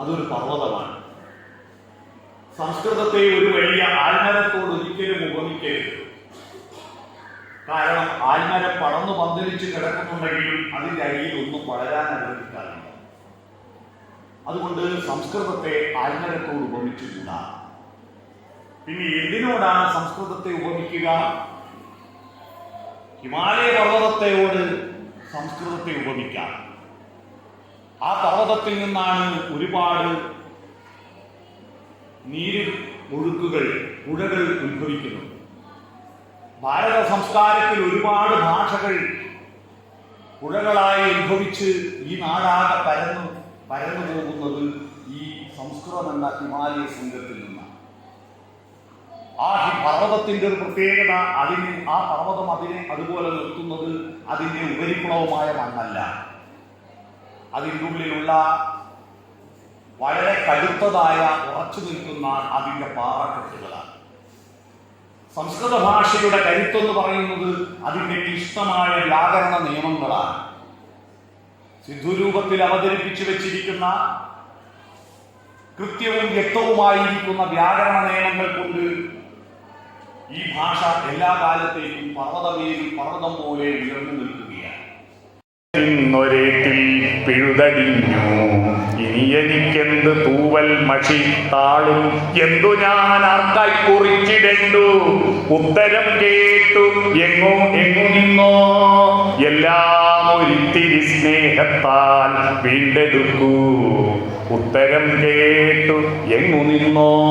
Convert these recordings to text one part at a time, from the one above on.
അതൊരു പർവതമാണ്. സംസ്കൃതത്തെ ഒരു വലിയ ആൽമരത്തോട് ഒരിക്കലും ഉപമിക്കരുത്. കാരണം ആൽമരം പടർന്നു പന്തലിച്ച് കിടക്കുന്നുണ്ടെങ്കിലും അതിന്റെ അടിയിൽ ഒന്നും വളരാൻ അനുവദിക്കാറില്ല. അതുകൊണ്ട് സംസ്കൃതത്തെ ആൽമരത്തോട് ഉപമിച്ചിട്ടില്ല പിന്നെ എന്തിനോടാണ് സംസ്കൃതത്തെ ഉപമിക്കുക? ഹിമാലയ പർവതത്തെയോട് സംസ്കൃതത്തെ ഉപമിക്കാം. ആ പർവതത്തിൽ നിന്നാണ് ഒരുപാട് നീര് ഒഴുക്കുകൾ പുഴകൾ ഉത്ഭവിക്കുന്നത്. ഭാരത സംസ്കാരത്തിൽ ഒരുപാട് ഭാഷകൾ പുഴകളായി ഉത്ഭവിച്ച് ഈ നാടാകെ പരന്നു പരന്നു പോകുന്നത് ഈ സംസ്കൃതം എന്ന ഹിമാലയ സംഘത്തിൽ നിന്നാണ്. ആ പർവതത്തിന്റെ ഒരു പ്രത്യേകത അതിന് ആ പർവതം അതിനെ അതുപോലെ നിർത്തുന്നത് അതിന്റെ ഉപരിപ്ലവമായ മണ്ണല്ല. അതിന്റെ ഉള്ളിലുള്ള വളരെ കടുത്തതായ ഉറച്ചു നിൽക്കുന്ന അതിന്റെ പാറക്കെട്ടുകളാണ്. സംസ്കൃത ഭാഷയുടെ കരുത്തെന്ന് പറയുന്നത് അതിന്റെ ക്ലിഷ്ടമായ വ്യാകരണ നിയമങ്ങളാണ്. സിദ്ധുരൂപത്തിൽ അവതരിപ്പിച്ചു വെച്ചിരിക്കുന്ന കൃത്യവും വ്യക്തവുമായിരിക്കുന്ന വ്യാകരണ നിയമങ്ങൾ കൊണ്ട് ഈ ഭാഷ എല്ലാ കാലത്തേക്കും പർവതമേലും പർവതം പോലെ ഉയർന്നു നിൽക്കുകയാണ്. പിഴുതടിഞ്ഞു ഇനി എനിക്കെന്ത് തൂവൽ മഷി താളും? എന്തു ഞാൻ ആർക്കായി കുറിച്ചിടണ്ടു? ഉത്തരം കേട്ടു. എങ്ങോ എങ്ങു നിന്നോ? എല്ലാം ഒരിത്തിരി സ്നേഹത്താൽ വീണ്ടെടുക്കൂ. ഉത്തരം കേട്ടു. എങ്ങു നിന്നോ?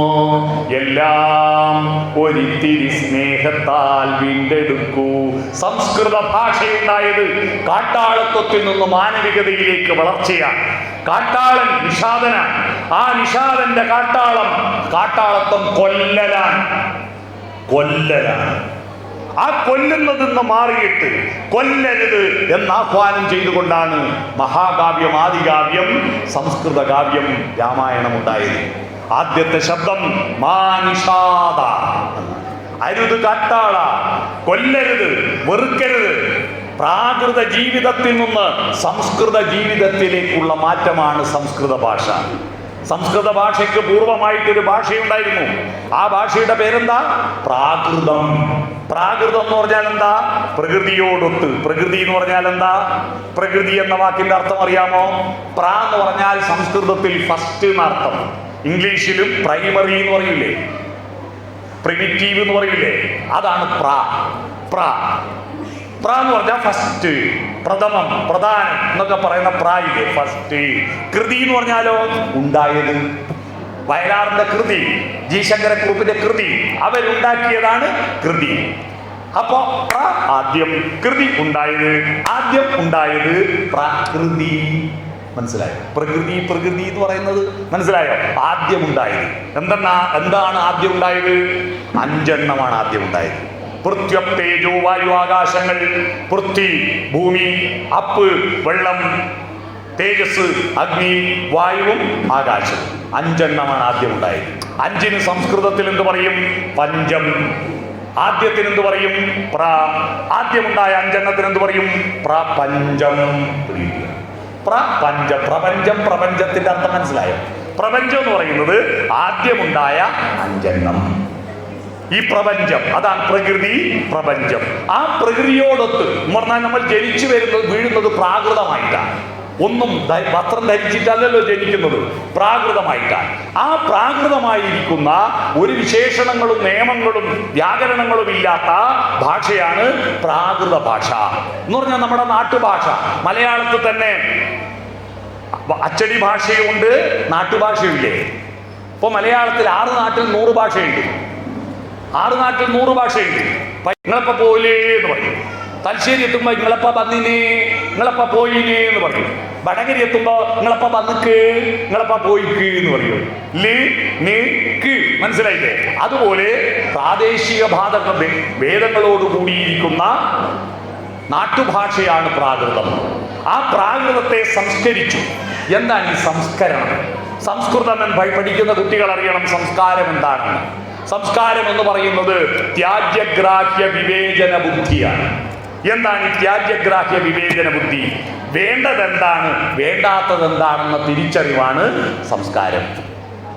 എല്ലാം ഒരിത്തിരി സ്നേഹത്താൽ വീണ്ടെടുക്കൂ. സംസ്കൃത ഭാഷയുണ്ടായത് കാട്ടാളത്വത്തിൽ നിന്ന് മാനവികതയിലേക്ക് വളർച്ചയാണ്. കാട്ടാളൻ നിഷാദന ആ നിഷാദന്റെ കാട്ടാളം കാട്ടാളത്വം കൊല്ലലാണ്. കൊല്ലലാണ്. ആ കൊല്ലുന്നതിൽ മാറിയിട്ട് കൊല്ലരുത് എന്ന് ആഹ്വാനം ചെയ്തുകൊണ്ടാണ് മഹാകാവ്യം ആദികാവ്യം സംസ്കൃത കാവ്യം രാമായണം ഉണ്ടായത് ആദ്യത്തെ ശബ്ദം മാനിഷാദ അരുത് കാട്ടാള കൊല്ലരുത് വെറുക്കരുത്. പ്രാകൃത ജീവിതത്തിൽ നിന്ന് സംസ്കൃത ജീവിതത്തിലേക്കുള്ള മാറ്റമാണ് സംസ്കൃത ഭാഷ. സംസ്കൃത ഭാഷയ്ക്ക് പൂർവമായിട്ടൊരു ഭാഷയുണ്ടായിരുന്നു. ആ ഭാഷയുടെ പേരെന്താ? പ്രാകൃതം. പ്രാകൃതം എന്ന് പറഞ്ഞാൽ എന്താ? പ്രകൃതിയോടൊത്ത്. പ്രകൃതി എന്ന് പറഞ്ഞാൽ എന്താ? പ്രകൃതി എന്ന വാക്കിന്റെ അർത്ഥം അറിയാമോ? പ്രാ എന്ന് പറഞ്ഞാൽ സംസ്കൃതത്തിൽ ഫസ്റ്റ് എന്നർത്ഥം ഇംഗ്ലീഷിലും പ്രൈമറി എന്ന് പറയില്ലേ? പ്രിമിറ്റീവ് എന്ന് പറയില്ലേ? അതാണ് പ്രാ. പ്ര. പ്ര എന്ന് പറഞ്ഞാൽ ഫസ്റ്റ് പ്രഥമം പ്രധാനം എന്നൊക്കെ പറയുന്ന പ്രായില്ലേ? ഫസ്റ്റ് കൃതി എന്ന് പറഞ്ഞാലോ? ഉണ്ടായത്. വയലാറിന്റെ കൃതി ജി ശങ്കരക്കുറുപ്പിന്റെ കൃതി അവരുണ്ടാക്കിയതാണ് കൃതി. അപ്പോ ആദ്യം കൃതി ഉണ്ടായത്. ആദ്യം ഉണ്ടായത് പ്രകൃതി. മനസ്സിലായോ? പ്രകൃതി പ്രകൃതി എന്ന് പറയുന്നത് മനസ്സിലായോ? ആദ്യം ഉണ്ടായത്. എന്തെന്നാ? എന്താണ് ആദ്യം ഉണ്ടായത്? അഞ്ചെണ്ണമാണ് ആദ്യം ഉണ്ടായത്. വായു ആകാശങ്ങൾ പൃഥ്വി ഭൂമി അപ്പ് വെള്ളം തേജസ് അഗ്നി വായുവും ആകാശവും. അഞ്ചെണ്ണമാണ് ആദ്യം ഉണ്ടായത് അഞ്ചിന് സംസ്കൃതത്തിൽ എന്ത് പറയും? പഞ്ചം. ആദ്യത്തിന് എന്ത് പറയും? പ്ര. ആദ്യമുണ്ടായ അഞ്ചെണ്ണത്തിന് എന്ത് പറയും? പ്രപഞ്ചം. പ്രപഞ്ച പ്രപഞ്ചം പ്രപഞ്ചത്തിന്റെ അർത്ഥം മനസ്സിലായോ? പ്രപഞ്ചം എന്ന് പറയുന്നത് ആദ്യമുണ്ടായ അഞ്ചെണ്ണം. ഈ പ്രപഞ്ചം. അതാണ് പ്രകൃതി പ്രപഞ്ചം. ആ പ്രകൃതിയോടൊത്ത് എന്ന് പറഞ്ഞാൽ നമ്മൾ ജനിച്ചു വരുന്നത് വീഴുന്നത് പ്രാകൃതമായിട്ടാണ്. ഒന്നും വസ്ത്രം ധരിച്ചിട്ടല്ലല്ലോ ജനിക്കുന്നത് പ്രാകൃതമായിട്ടാണ്. ആ പ്രാകൃതമായിരിക്കുന്ന ഒരു വിശേഷണങ്ങളും നിയമങ്ങളും വ്യാകരണങ്ങളും ഇല്ലാത്ത ഭാഷയാണ് പ്രാകൃത ഭാഷ. എന്ന് പറഞ്ഞാൽ നമ്മുടെ നാട്ടുഭാഷ. മലയാളത്തിൽ തന്നെ അച്ചടി ഭാഷയുണ്ട് നാട്ടുഭാഷയുമില്ലേ? ഇപ്പൊ മലയാളത്തിൽ ആറ് നാട്ടിൽ നൂറ് ഭാഷയുണ്ട്. ആറ് നാട്ടിൽ നൂറ് ഭാഷയുണ്ട്. നിങ്ങളപ്പ പോയില്ലേ എന്ന് പറയും. തലശ്ശേരി എത്തുമ്പോ നിങ്ങളപ്പ വന്നിനേ നിങ്ങളപ്പ പോയിനേ എന്ന് പറഞ്ഞു വടകരി എത്തുമ്പോ നിങ്ങളപ്പ വന്നിക്ക് നിങ്ങളപ്പ പോയിക്ക് എന്ന് പറയും. ലി മനസ്സിലായില്ലേ? അതുപോലെ പ്രാദേശിക ഭാഗ വേദങ്ങളോട് കൂടിയിരിക്കുന്ന നാട്ടുഭാഷയാണ് പ്രാകൃതം. ആ പ്രാകൃതത്തെ സംസ്കരിച്ചു. എന്താണ് ഈ സംസ്കരണം? സംസ്കൃതം പഠിക്കുന്ന കുട്ടികൾ അറിയണം സംസ്കാരം എന്താണെന്ന് സംസ്കാരം എന്ന് പറയുന്നത് ത്യാജ്യഗ്രാഹ്യ വിവേചന ബുദ്ധിയാണ്. എന്താണ് ത്യാജ്യഗ്രാഹ്യ വിവേചന ബുദ്ധി? വേണ്ടതെന്താണ്? വേണ്ടാത്തതെന്താണെന്ന തിരിച്ചറിവാണ് സംസ്കാരം.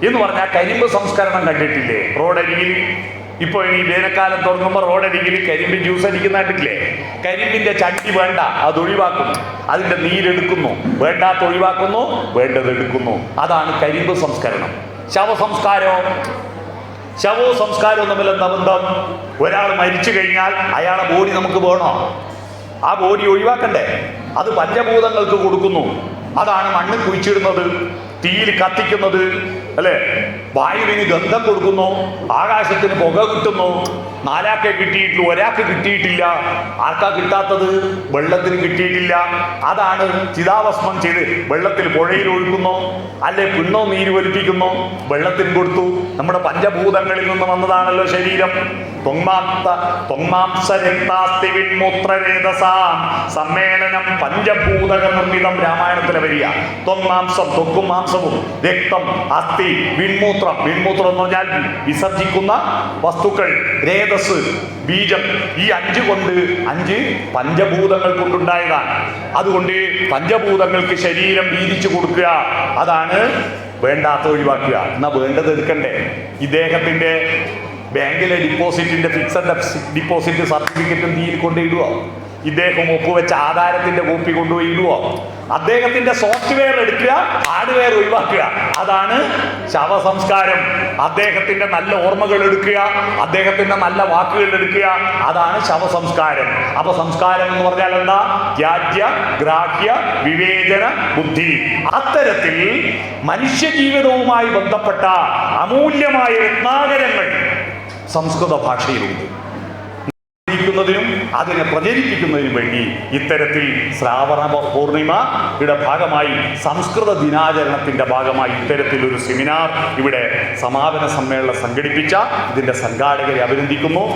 എന്ന് പറഞ്ഞാൽ കരിമ്പ് സംസ്കരണം കണ്ടിട്ടില്ലേ? റോഡരികിൽ ഇപ്പോൾ ഇനി വേനൽക്കാലം തുടങ്ങുമ്പോൾ റോഡരികിൽ കരിമ്പ് ജ്യൂസ് അടിക്കുന്നതായിട്ടില്ലേ? കരിമ്പിന്റെ ചട്ടി വേണ്ട അത് ഒഴിവാക്കുന്നു അതിന്റെ നീരെടുക്കുന്നു. വേണ്ടാത്ത ഒഴിവാക്കുന്നു വേണ്ടത് എടുക്കുന്നു. അതാണ് കരിമ്പ് സംസ്കരണം. ശവസംസ്കാരമോ ശവവും സംസ്കാരവും തമ്മിൽ ബന്ധം? ഒരാൾ മരിച്ചു കഴിഞ്ഞാൽ അയാളെ ബോഡി നമുക്ക് വേണോ? ആ ബോഡി ഒഴിവാക്കണ്ടേ? അത് പഞ്ചഭൂതങ്ങൾക്ക് കൊടുക്കുന്നു. അതാണ് മണ്ണ് കുഴിച്ചിടുന്നത് തീയിൽ കത്തിക്കുന്നത് അല്ലേ? വായുവിന് ഗന്ധം കൊടുക്കുന്നു ആകാശത്തിന് പുക കിട്ടുന്നു നാലാക്കെ കിട്ടിയിട്ടുള്ളൂ ഒരാൾക്ക് കിട്ടിയിട്ടില്ല. ആർക്കാ കിട്ടാത്തത്? വെള്ളത്തിന് കിട്ടിയിട്ടില്ല. അതാണ് ചിതാഭസ്മം ചെയ്ത് വെള്ളത്തിൽ പുഴയിൽ ഒഴുക്കുന്നു അല്ലെ പിണ്ണോ നീര് വലിപ്പിക്കുന്നു വെള്ളത്തിന് കൊടുത്തു. നമ്മുടെ പഞ്ചഭൂതങ്ങളിൽ നിന്ന് വന്നതാണല്ലോ ശരീരം. സമ്മേളനം പഞ്ചഭൂതക നിർമ്മിതം രാമായണത്തിലെ വരിക. തൊങ്ങാംസം ത്വക്കും മാംസവും രക്തം അസ്ഥി വിൺമൂത്രം വിൺമൂത്രം എന്ന് പറഞ്ഞാൽ വിസർജിക്കുന്ന വസ്തുക്കൾ രേതസ് ബീജം. ഈ അഞ്ച് കൊണ്ട് അഞ്ച് പഞ്ചഭൂതങ്ങൾ കൊണ്ടുണ്ടായതാണ്. അതുകൊണ്ട് പഞ്ചഭൂതങ്ങൾക്ക് ശരീരം വീതിച്ചു കൊടുക്കുക. അതാണ് വേണ്ടാത്ത ഒഴിവാക്കുക. എന്നാ വേണ്ടത് എടുക്കണ്ടേ? ഇദ്ദേഹത്തിന്റെ ബാങ്കിലെ ഡിപ്പോസിറ്റിന്റെ ഫിക്സഡ് ഡിപ്പോസിറ്റ് സർട്ടിഫിക്കറ്റും തീയിൽ കൊണ്ടിടുക ഇദ്ദേഹം ഒപ്പുവെച്ച ആധാരത്തിന്റെ കോപ്പി കൊണ്ടുപോയി ഇടുക അദ്ദേഹത്തിന്റെ സോഫ്റ്റ്വെയർ എടുക്കുക ഹാർഡ്വെയർ ഒഴിവാക്കുക. അതാണ് ശവസംസ്കാരം. അദ്ദേഹത്തിന്റെ നല്ല ഓർമ്മകൾ എടുക്കുക അദ്ദേഹത്തിന്റെ നല്ല വാക്കുകൾ എടുക്കുക. അതാണ് ശവസംസ്കാരം. അപ്പൊ സംസ്കാരം എന്ന് പറഞ്ഞാൽ എന്താ? ത്യാജ്യ ഗ്രാഹ്യ വിവേചന ബുദ്ധി. അത്തരത്തിൽ മനുഷ്യ ജീവിതവുമായി ബന്ധപ്പെട്ട അമൂല്യമായ രത്നാകരങ്ങൾ സംസ്കൃത ഭാഷയിലുണ്ട് ും അതിനെ പ്രചരിപ്പിക്കുന്നതിനും വേണ്ടി ഇത്തരത്തിൽ ശ്രാവണ പൂർണിമയുടെ ഭാഗമായി സംസ്കൃത ദിനാചരണത്തിന്റെ ഭാഗമായി ഇത്തരത്തിൽ ഒരു സെമിനാർ ഇവിടെ സമാപന സമ്മേളനം സംഘടിപ്പിച്ച ഇതിന്റെ സംഘാടകരെ അഭിനന്ദിക്കുന്നു.